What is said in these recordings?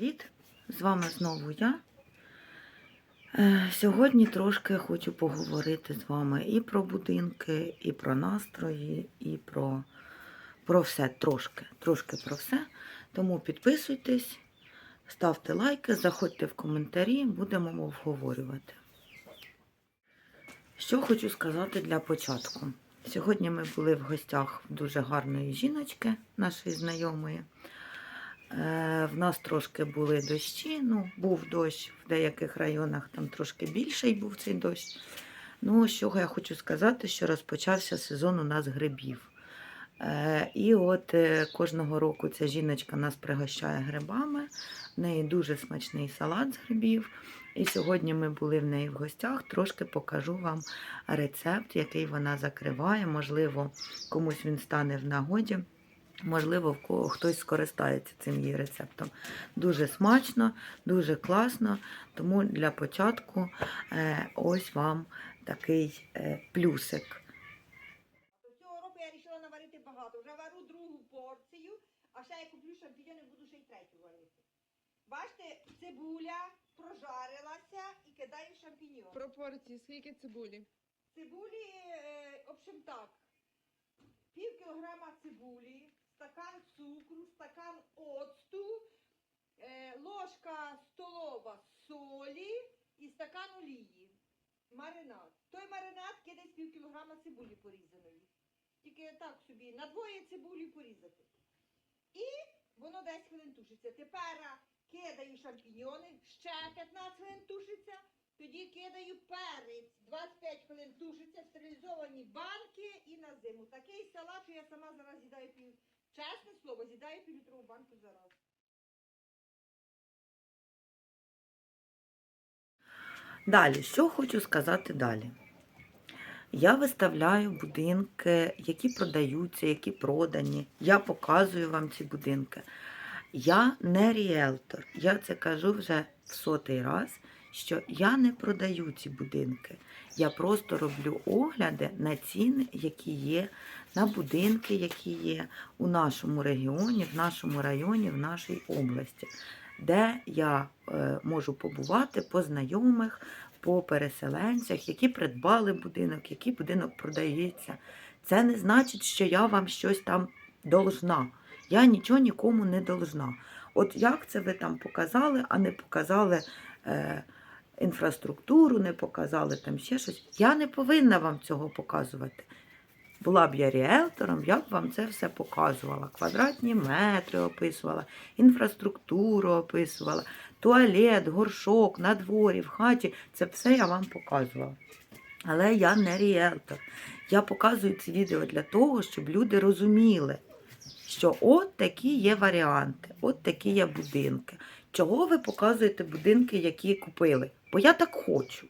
привіт! З вами знову я. Е, Сьогодні трошки хочу поговорити з вами і про будинки, і про настрої, і про, про все трошки. Трошки про все. Тому підписуйтесь, ставте лайки, заходьте в коментарі, будемо обговорювати. Що хочу сказати для початку. Сьогодні ми були в гостях дуже гарної жіночки, нашої знайомої. Е, В нас трошки були дощі, ну, був дощ в деяких районах, там трошки більший був цей дощ. Ну, що я хочу сказати, що розпочався сезон у нас грибів. Е, І от е, кожного року ця жіночка нас пригощає грибами. В неї дуже смачний салат з грибів. І сьогодні ми були в неї в гостях. Трошки покажу вам рецепт, який вона закриває. Можливо, комусь він стане в нагоді. Можливо, в кого хтось скористається цим її рецептом. Дуже смачно, дуже класно. Тому для початку е, ось вам такий е, плюсик. Цього року я вирішила наварити багато. Вже вару другу порцію, а ще я куплю шампіньони, буду ще й третю варити. Бачите, цибуля прожарилася і кидаю шампіньйон. Пропорції, скільки цибулі? Цибулі, е, в общем так, пів кілограма цибулі, стакан цукру, стакан оцту, е, ложка столова солі і стакан олії. Маринад. Той маринад кидай з пів кілограма цибулі порізаної. Тільки так собі, на двоє цибулі порізати. І воно 10 хвилин тушиться. Тепер кидаю шампіньйони, ще 15 хвилин тушиться. Тоді кидаю перець, 25 хвилин тушиться, стерилізовані банки і на зиму. Такий салат, що я сама зараз з'їдаю пів. Чесне слово, з'їдаю півлітрову банку зараз. Далі, що хочу сказати далі? Я виставляю будинки, які продаються, які продані. Я показую вам ці будинки. Я не ріелтор. Я це кажу вже в сотий раз, що я не продаю ці будинки. Я просто роблю огляди на ціни, які є, на будинки, які є у нашому регіоні, в нашому районі, в нашій області, де я е, можу побувати по знайомих, по переселенцях, які придбали будинок, який будинок продається. Це не значить, що я вам щось там должна. Я нічого нікому не должна. От як це ви там показали, а не показали е, інфраструктуру, не показали там ще щось. Я не повинна вам цього показувати. Була б я ріелтором, я б вам це все показувала. Квадратні метри описувала, інфраструктуру описувала, туалет, горшок, на дворі, в хаті. Це все я вам показувала. Але я не ріелтор. Я показую ці відео для того, щоб люди розуміли, що от такі є варіанти, от такі є будинки. Чого ви показуєте будинки, які купили? Бо я так хочу.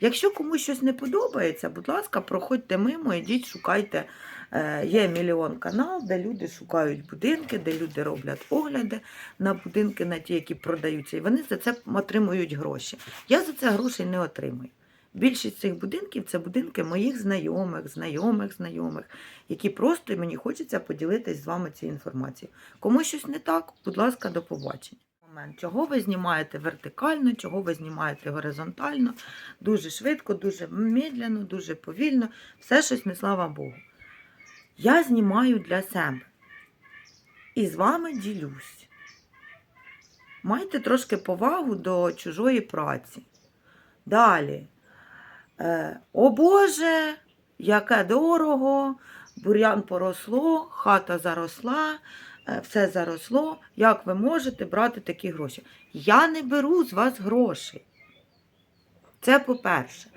Якщо комусь щось не подобається, будь ласка, проходьте мимо, ідіть, шукайте. Е, Є мільйон канал, де люди шукають будинки, де люди роблять огляди на будинки, на ті, які продаються, і вони за це отримують гроші. Я за це грошей не отримую. Більшість цих будинків це будинки моїх знайомих, знайомих, знайомих, які просто мені хочеться поділитись з вами цією інформацією. Кому щось не так, будь ласка, до побачення. Момент, чого ви знімаєте вертикально, чого ви знімаєте горизонтально, дуже швидко, дуже медленно, дуже повільно, все щось не слава Богу. Я знімаю для себе і з вами ділюсь. Майте трошки повагу до чужої праці. Далі. Е, О Боже, яке дорого, бур'ян поросло, хата заросла, все заросло. Як ви можете брати такі гроші? Я не беру з вас грошей. Це по-перше.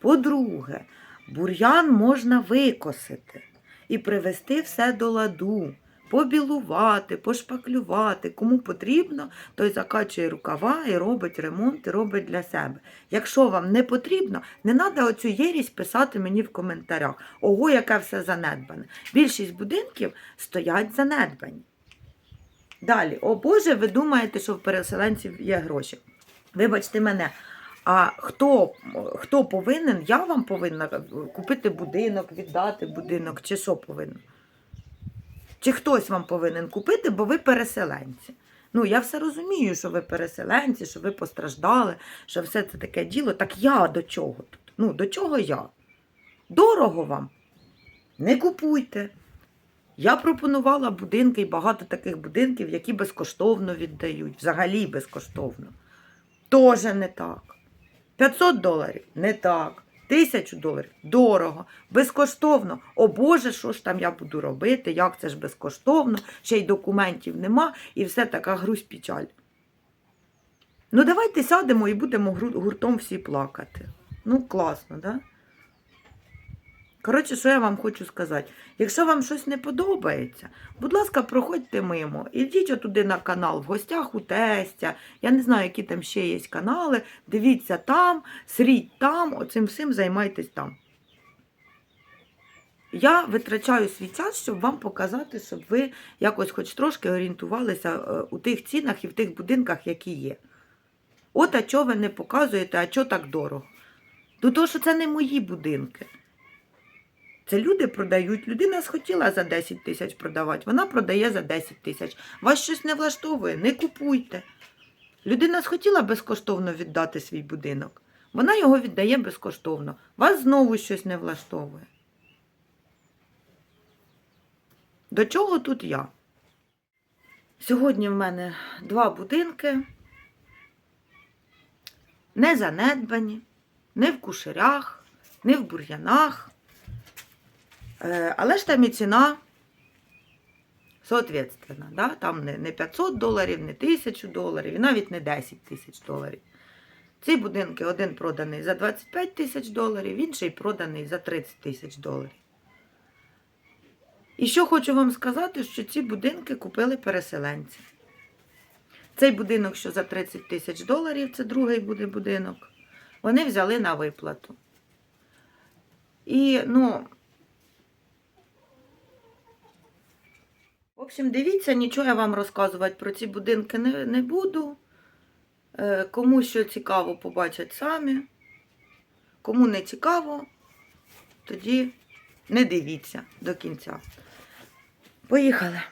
По-друге, бур'ян можна викосити і привести все до ладу, побілувати, пошпаклювати. Кому потрібно, той закачує рукава і робить ремонт, і робить для себе. Якщо вам не потрібно, не треба оцю єрість писати мені в коментарях. Ого, яке все занедбане. Більшість будинків стоять занедбані. Далі, о Боже, ви думаєте, що в переселенців є гроші. Вибачте мене, а хто, хто повинен, я вам повинна купити будинок, віддати будинок, чи що повинна? Чи хтось вам повинен купити, бо ви переселенці? Ну, я все розумію, що ви переселенці, що ви постраждали, що все це таке діло. Так я до чого тут? Ну, до чого я? Дорого вам? Не купуйте. Я пропонувала будинки і багато таких будинків, які безкоштовно віддають, взагалі безкоштовно. Тоже не так. 500 доларів не так. Тисячу доларів дорого, безкоштовно. О Боже, що ж там я буду робити? Як це ж безкоштовно? Ще й документів нема, і все така грусть печаль. Ну, давайте сядемо і будемо гуртом всі плакати. Ну, класно, да? Коротше, що я вам хочу сказати? Якщо вам щось не подобається, будь ласка, проходьте мимо. Ідіть отуди на канал в гостях у тестя. Я не знаю, які там ще є канали. Дивіться там, сріть там, оцим всім займайтесь там. Я витрачаю свій час, щоб вам показати, щоб ви якось хоч трошки орієнтувалися е, у тих цінах і в тих будинках, які є. От а чого ви не показуєте, а чого так дорого? Ну, того, що це не мої будинки. Це люди продають. Людина схотіла за 10 тисяч продавати, вона продає за 10 тисяч. Вас щось не влаштовує, не купуйте. Людина схотіла безкоштовно віддати свій будинок. Вона його віддає безкоштовно. Вас знову щось не влаштовує. До чого тут я? Сьогодні в мене два будинки. Не занедбані, не в кушерях, не в бур'янах. Е, Але ж там і ціна соответственно, да? там не, не 500 доларів, не 1000 доларів, і навіть не 10 тисяч доларів. Ці будинки один проданий за 25 тисяч доларів, інший проданий за 30 тисяч доларів. І що хочу вам сказати, що ці будинки купили переселенці. Цей будинок, що за 30 тисяч доларів, це другий буде будинок, вони взяли на виплату. І, ну, общем, дивіться, нічого я вам розказувати про ці будинки не, не буду. Е, Кому що цікаво, побачать самі. Кому не цікаво, тоді не дивіться до кінця. Поїхали.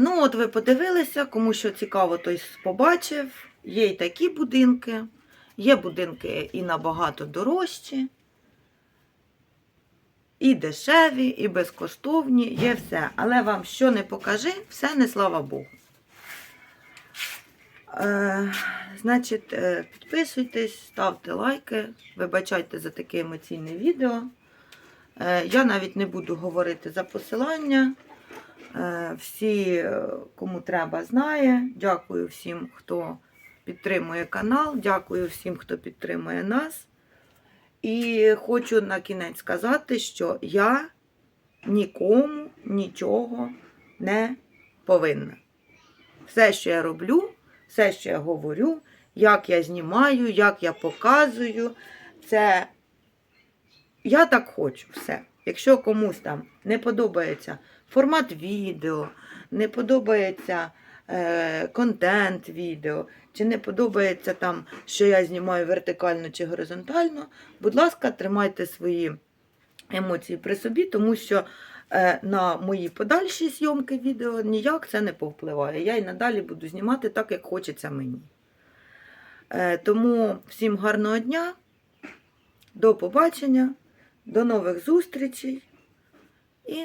Ну, от ви подивилися, кому що цікаво, той побачив. Є і такі будинки, є будинки і набагато дорожчі, і дешеві, і безкоштовні, є все. Але вам що не покажи, все не слава Богу. Е, значить, е, підписуйтесь, ставте лайки, вибачайте за таке емоційне відео. Е, я навіть не буду говорити за посилання. Е, Всі, е, кому треба, знає. Дякую всім, хто підтримує канал. Дякую всім, хто підтримує нас. І хочу на кінець сказати, що я нікому нічого не повинна. Все, що я роблю, все, що я говорю, як я знімаю, як я показую, це я так хочу все. Якщо комусь там не подобається формат відео, не подобається е, контент відео, чи не подобається там, що я знімаю вертикально чи горизонтально, будь ласка, тримайте свої емоції при собі, тому що е, на мої подальші зйомки відео ніяк це не повпливає. Я і надалі буду знімати так, як хочеться мені. Е, тому всім гарного дня, до побачення, до нових зустрічей і